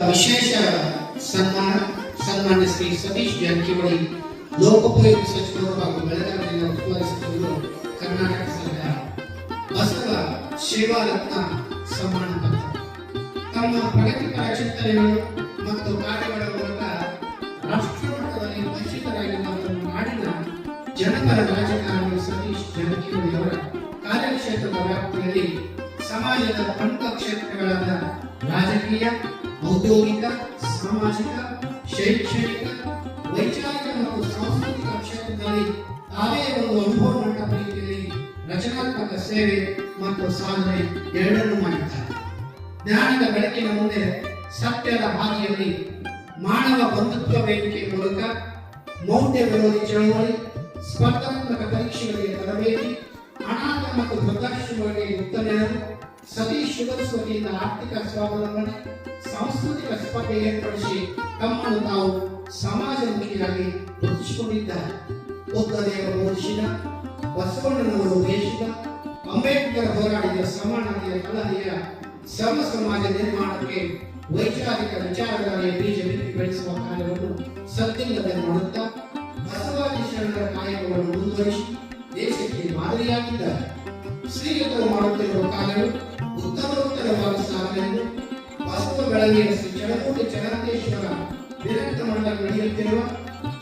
ವಿಶೇಷ ಸನ್ಮಾನ, ಸನ್ಮಾನ್ಯ ಶ್ರೀ ಸತೀಶ್ ಜಾರಕಿಹೊಳಿ ಲೋಕೋಪಯೋಗಿ ಸಚಿವರು ಹಾಗೂ ಬೆಳಗಾವಿ ಜಿಲ್ಲಾ ಉಸ್ತುವಾರಿ ಸಚಿವರು ಕರ್ನಾಟಕ ಸರ್ಕಾರ ಬಸವ ಸೇವಾ ರತ್ನ ಸನ್ಮಾನ ಪತ್ರ. ತಮ್ಮ ಪ್ರಗತಿಪರ ಚಿಂತನೆಗಳು ಮತ್ತು ಕಾರ್ಯಗಳ ಮೂಲಕ ರಾಷ್ಟ್ರಮಟ್ಟದಲ್ಲಿ ಪರಿಚಿತರಾಗಿರುವ ನಾಡಿನ ಜನಪರ ರಾಜಕಾರಣಿ ಸತೀಶ್ ಜಾರಕಿಹೊಳಿ ಅವರ ಕಾರ್ಯಕ್ಷೇತ್ರದ ವ್ಯಾಪ್ತಿಯಲ್ಲಿ ಸಮಾಜದ ಪ್ರಮುಖ ಕ್ಷೇತ್ರಗಳಾದ ರಾಜಕೀಯ, ಔದ್ಯೋಗಿಕ, ಸಾಮಾಜಿಕ, ಶೈಕ್ಷಣಿಕ, ವೈಚಾರಿಕ ಮತ್ತು ಸಾಂಸ್ಕೃತಿಕ ಕ್ಷೇತ್ರದಲ್ಲಿ ತಾವೇ ಒಂದು ಅನುಭವ ಮಂಟಪ ರೀತಿಯಲ್ಲಿ ರಚನಾತ್ಮಕ ಸೇವೆ ಮತ್ತು ಸಾಧನೆ ಎರಡನ್ನೂ ಮಾಡಿದ್ದಾರೆ. ಜ್ಞಾನದ ಬೆಳಕಿನ ಮುಂದೆ ಸತ್ಯದ ಹಾದಿಯಲ್ಲಿ ಮಾನವ ಬಂಧುತ್ವ ವೇದಿಕೆ ಮೂಲಕ ಮೌಢ್ಯ ವಿರೋಧಿ ಚಳವಳಿ, ಸ್ಪರ್ಧಾತ್ಮಕ ಪರೀಕ್ಷೆಗಳಿಗೆ ತರಬೇತಿ, ಅನಾಥ ಮತ್ತು ಪ್ರದರ್ಶನಗಳಿಗೆ ಮುಕ್ತ ನೆರವು ಸತೀಶ್ ಶುಗರ್ ವತಿಯಿಂದ ಆರ್ಥಿಕ ಸ್ವಾವಲಂಬನೆ, ಸಾಂಸ್ಕೃತಿಕ ಸ್ಪರ್ಧೆ ಏರ್ಪಡಿಸಿ ತಮ್ಮನ್ನು ತಾವು ಸಮಾಜಮುಖಿಯಾಗಿ ಗುರುತಿಸಿಕೊಂಡಿದ್ದಾರೆ. ಬುದ್ಧದೇವರು ಬೋಧಿಸಿದ ಬಸವಣ್ಣನವರು ದೇಶಿದ ಅಂಬೇಡ್ಕರ್ ಹೋರಾಡಿದ ಸಮಾನತೆಯ ಕಲಹೆಯ ಸರ್ವ ಸಮಾಜ ನಿರ್ಮಾಣಕ್ಕೆ ವೈಚಾರಿಕ ವಿಚಾರಧಾರೆಯ ಬೀಜ ಬಿತ್ತಿ ಬೆಳೆಸುವ ಕಾರ್ಯವನ್ನು ಸದ್ದಿಲ್ಲದೆ ಮಾಡುತ್ತಾ ಬಸವಾದಿ ಶರಣರ ಕಾಯಕವನ್ನು ಮುಂದುವರಿಸಿ ದೇಶಕ್ಕೆ ಮಾದರಿಯಾಗಿದ್ದಾರೆ. ಶ್ರೀಯುತರು ಮಾಡುತ್ತಿರುವ ಕಾರ್ಯವು ಬೆಳಗಿನ ಶ್ರೀ ಚಡಮೂಟಿ ಚರಣೇಶ್ವರ ವಿರಕ್ತ ಮಂಡಲ ನಡೆಯುತ್ತಿರುವ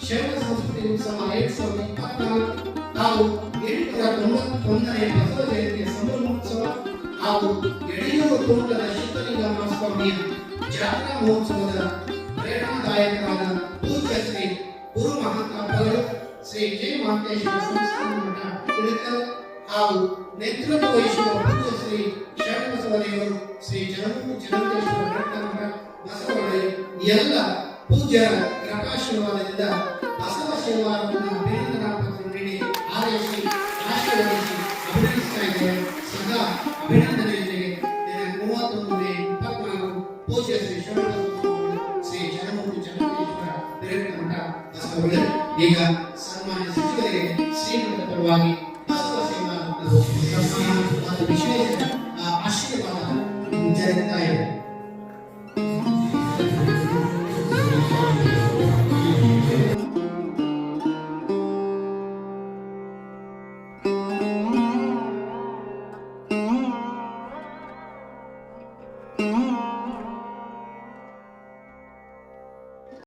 ಶರಣ ಸಂಸ್ಕೃತಿ ಉತ್ಸವ ಎರಡ್ ಸಾವಿರದ ಇಪ್ಪತ್ನಾಲ್ಕು ಹಾಗೂ ಎಂಟುನೂರ ತೊಂಬತ್ತೊಂದನೇ ಬಸವ ಜಯಂತಿಯ ಸಂಭ್ರಮೋತ್ಸವ ಹಾಗೂ ಯಡಿಯೂರು ತೋಟದ ಶಿವಲಿಂಗ ಮಹಾಸ್ವಾಮಿಯ ಜಾತ್ರಾ ಮಹೋತ್ಸವದ ಪ್ರೇರಣಾದಾಯಕರಾದ ಪೂಜ್ಯ ಶ್ರೀ ಗುರು ಮಹಾಕಾಪಗಳು ಶ್ರೀ ಜಯ ಮಹಾಂತೇಶ್ವರ ಸಂಸ್ಥಾನ ಮಠ ಹಾಗೂ ನೇತೃತ್ವ ವಹಿಸುವ ಪೂಜ್ಯ ಶ್ರೀ ಶರಣಬಸವದೇವರು ಶ್ರೀ ಚಂದ್ರೇಶ್ವರ ಬೆಟ್ಟಮಠ ಬಸವಳ್ಳಿ ಎಲ್ಲ ಪೂಜ್ಯರ ಕೃಪಾಶೀರ್ವಾದದಿಂದ ಬಸವ ಶನಿವಾರವನ್ನು ಅಭಿನಂದನಾ ಪತ್ರ ನೀಡಿ ಆರೈಸಿ ಆಶೀರ್ವದಿಸಿ ಅಭಿನಂದಿಸ್ತಾ ಇದ್ದೇವೆ. ಸದಾ ಅಭಿನಂದನೆಯೊಂದಿಗೆ ದಿನ ಮೂವತ್ತೊಂದು ಇಪ್ಪತ್ನಾಲ್ಕು ಪೂಜ್ಯ ಶ್ರೀ ಶ್ರೀ ಚಂದ್ರೇಶ್ವರ ಬೆಟ್ಟಮಠ ಬಸವಳ್ಳಿ ಈಗ ಸನ್ಮಾನ್ಯ ಸಚಿವರಿಗೆ ಶ್ರೀಮಂತ ಪರವಾಗಿ ಬಸವ ಸೇವಾ ಸನ್ಮಾನ ವಿಶೇಷ Amen.